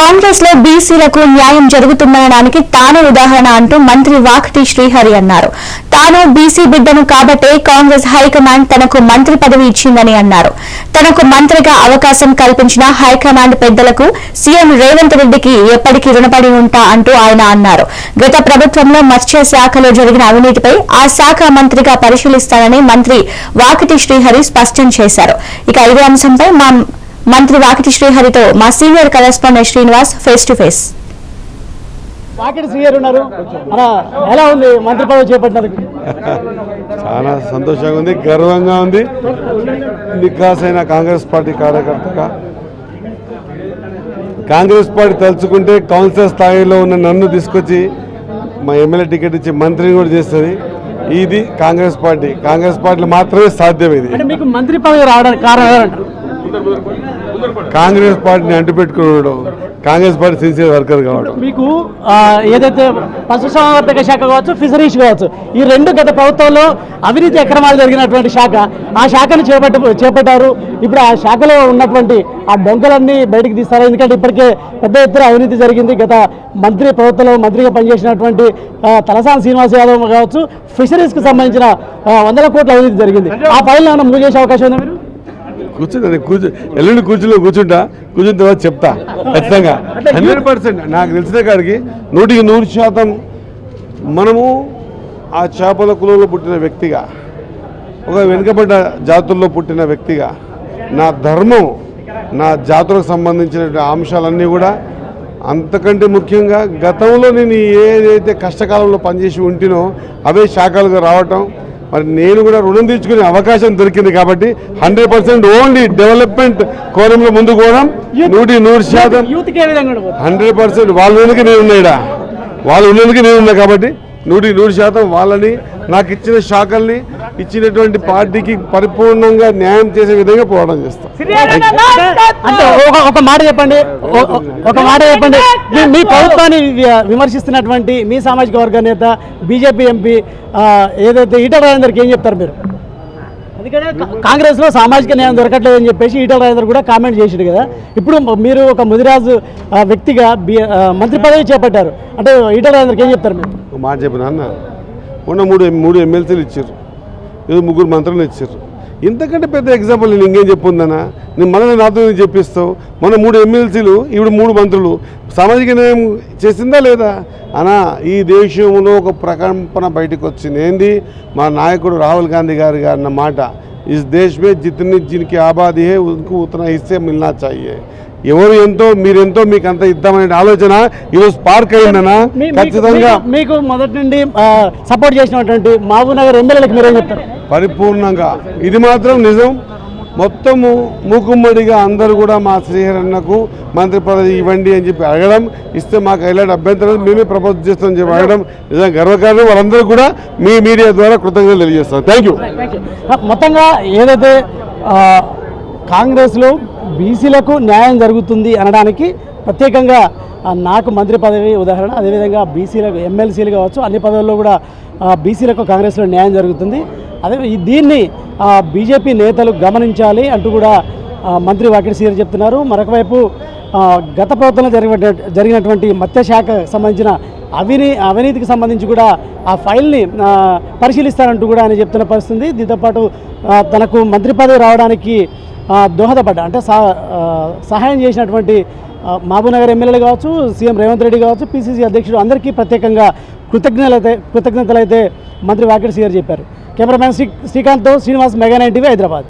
కాంగ్రెస్లో బీసీలకు న్యాయం జరుగుతుందనడానికి తాను ఉదాహరణ అంటూ మంత్రి వాకటి శ్రీహరి అన్నారు. తాను బీసీ బిడ్డను కాబట్టే కాంగ్రెస్ హైకమాండ్ తనకు మంత్రి పదవి ఇచ్చిందని అన్నారు. తనకు మంత్రిగా అవకాశం కల్పించిన హైకమాండ్ పెద్దలకు సీఎం రేవంత్ రెడ్డికి ఎప్పటికీ రుణపడి ఉంటా అంటూ ఆయన అన్నారు. గత ప్రభుత్వంలో మత్స్య శాఖలో జరిగిన అవినీతిపై ఆ శాఖ మంత్రిగా పరిశీలిస్తానని మంత్రి వాకటి శ్రీహరి స్పష్టం చేశారు. ఇక ఇదే అంశంపై మా మంత్రి వాకిటి శ్రీహరితో మా senior correspondent Srinivas face to face. Vakiti శ్రీగారు ఉన్నారు. అలా ఎలా ఉంది మంత్రి పదవి చేపట్టినందుకు? చాలా సంతోషంగా ఉంది గర్వంగా ఉంది. నికాసైన కాంగ్రెస్ పార్టీ కార్యకర్తగా. కాంగ్రెస్ పార్టీ తలుచుకుంటే కౌన్సిలర్ స్థాయిలో ఉన్న నన్ను తీసుకొచ్చి మా ఎమ్మెల్యే టికెట్ ఇచ్చి మంత్రిని కూడా చేస్తుంది. ఇది కాంగ్రెస్ పార్టీ. కాంగ్రెస్ పార్టీలో మాత్రమే సాధ్యం ఇది అంటే మీకు మంత్రి పదవి రావడానికి కారణం కాంగ్రెస్ పార్టీని అంటుపెట్టుకున్నాడు. కాంగ్రెస్ పార్టీ సిన్సియర్ వర్కర్ కావడం. మీకు ఆ, ఏదైతే పశుసంవర్ధక శాఖ కావచ్చు ఫిషరీస్ కావచ్చు ఈ రెండు గత ప్రభుత్వంలో అవినీతి అక్రమాలు జరిగినటువంటి శాఖ ఆ శాఖను చేపట్ట చేపట్టారు. ఇప్పుడు ఆ శాఖలో ఉన్నటువంటి ఆ డొంకలన్నీ బయటికి తీస్తారు. ఎందుకంటే ఇప్పటికే పెద్ద ఎత్తున అవినీతి జరిగింది. గత మంత్రి ప్రభుత్వంలో మంత్రిగా పనిచేసినటువంటి తలసాని శ్రీనివాస్ యాదవ్ కావచ్చు ఫిషరీస్కి సంబంధించిన ఆ, వందల కోట్ల అవినీతి జరిగింది. ఆ ఫైల్ ఏమైనా మూవ్ చేసే అవకాశం ఉందా మీరు కూర్చుంది కూర్చో ఎల్లుండి కూర్చులో కూర్చుంటా కూర్చున్న తర్వాత చెప్తా ఖచ్చితంగా. హండ్రెడ్ పర్సెంట్ నాకు తెలిసిన కాడికి నూటికి నూరు శాతం మనము ఆ చేపల కులంలో పుట్టిన వ్యక్తిగా ఒక వెనుకబడ్డ జాతుల్లో పుట్టిన వ్యక్తిగా నా ధర్మం నా జాతులకు సంబంధించిన అంశాలన్నీ కూడా అంతకంటే ముఖ్యంగా గతంలో నేను ఏదైతే కష్టకాలంలో పనిచేసి ఉంటినో అవే శాఖలుగా రావటం మరి నేను కూడా రుణం తీర్చుకునే అవకాశం దొరికింది కాబట్టి హండ్రెడ్ పర్సెంట్ ఓన్లీ డెవలప్మెంట్ కోణంలో ముందుకు పోవడం నూటి నూరు శాతం హండ్రెడ్ పర్సెంట్ వాళ్ళ ఉన్నందుకు నేను ఉన్నాయిడా వాళ్ళు ఉన్నందుకు నేను ఉన్నా కాబట్టి నూటికి నూరు శాతం వాళ్ళని నాకు ఇచ్చిన శాఖల్ని ఇచ్చినటువంటి పార్టీకి పరిపూర్ణంగా న్యాయం చేసే విధంగా పోరాటం చేస్తాం. అంటే ఒక- మాట చెప్పండి. ఒక మాట చెప్పండి. మీ- ప్రభుత్వాన్ని విమర్శిస్తున్నటువంటి మీ సామాజిక వర్గ నేత బీజేపీ ఎంపీ ఏదైతే ఈటల రాజేందర్కి ఏం చెప్తారు మీరు? కాంగ్రెస్లో సామాజిక న్యాయం దొరకట్లేదు అని చెప్పేసి ఈటల రాజేందర్ కూడా కామెంట్ చేసాడు కదా. ఇప్పుడు మీరు ఒక ముదిరాజు వ్యక్తిగా మంత్రి పదవి చేపట్టారు. అంటే ఈటల రాజేందర్కి ఏం చెప్తారు మీరు? మాట చెప్పిన అన్న? మొన్న మూడు మూడు ఎమ్మెల్సీలు ఇచ్చారు ఏదో ముగ్గురు మంత్రులు ఇచ్చారు ఇంతకంటే పెద్ద ఎగ్జాంపుల్ నేను ఇంకేం చెప్పుందనా నేను మన నాతో చెప్పిస్తావు? మన మూడు ఎమ్మెల్సీలు ఇప్పుడు మూడు మంత్రులు. సామాజిక న్యాయం చేసిందా లేదా? అనా ఈ దేశంలో ఒక ప్రకంపన బయటకు వచ్చింది ఏంది? మా నాయకుడు రాహుల్ గాంధీ గారి అన్న మాట ఇస్ దేశ్ మే జితని జిన్కి ఆబాదీ హే ఉनको ఉతనా హిస్సే మిల్నా చాహియే ఎవరు ఎంతో మీరెంతో మీకు అంత ఇద్దామనే ఆలోచన ఈరోజు స్పార్క్ అయిందనా ఖచ్చితంగా మీకు మొదటి నుండి సపోర్ట్ చేసినటువంటి మహబూబ్ నగర్ ఎమ్మెల్యేలకు మీరేం చెప్తారు? పరిపూర్ణంగా. ఇది మాత్రం నిజం. మొత్తము మూకుమ్మడిగా అందరూ కూడా మా శ్రీహరన్నకు మంత్రి పదవి ఇవ్వండి అని చెప్పి అడగడం ఇస్తే మాకు ఎలాంటి అభ్యంతరం మేమే ప్రపోజ్ చేస్తామని చెప్పి అడగడం నిజంగా గర్వకారణం. వాళ్ళందరూ కూడా మీ మీడియా ద్వారా కృతజ్ఞతలు తెలియజేస్తాం థ్యాంక్ యూ మొత్తంగా ఏదైతే కాంగ్రెస్లో బీసీలకు న్యాయం జరుగుతుంది అనడానికి ప్రత్యేకంగా నాకు మంత్రి పదవి ఉదాహరణ అదేవిధంగా బీసీలకు ఎమ్మెల్సీలు కావచ్చు అన్ని పదవుల్లో కూడా బీసీలకు కాంగ్రెస్లో న్యాయం జరుగుతుంది. అదే ఈ దీన్ని ఆ, బీజేపీ నేతలు గమనించాలి అంటూ కూడా మంత్రి వాకిడి సీఆర్ చెప్తున్నారు. మరొక వైపు గత ప్రభుత్వంలో జరిగిన జరిగినటువంటి మత్స్యశాఖ సంబంధించిన అవినీ అవినీతికి సంబంధించి కూడా ఆ ఫైల్ని పరిశీలిస్తారంటూ కూడా ఆయన చెప్తున్న పరిస్థితి. దీంతోపాటు దీంతో పాటు తనకు మంత్రి పదవి రావడానికి దోహదపడ్డ అంటే సహ సహాయం చేసినటువంటి మహబూబ్నగర్ ఎమ్మెల్యేలు కావచ్చు సీఎం రేవంత్ రెడ్డి కావచ్చు పిసిసి అధ్యక్షుడు అందరికీ ప్రత్యేకంగా కృతజ్ఞతలైతే కృతజ్ఞతలైతే మంత్రి వాకిడి సీఆర్ చెప్పారు. Cameraman Shri శ్రీకాంత్తో Srinivas mega nine TV Hyderabad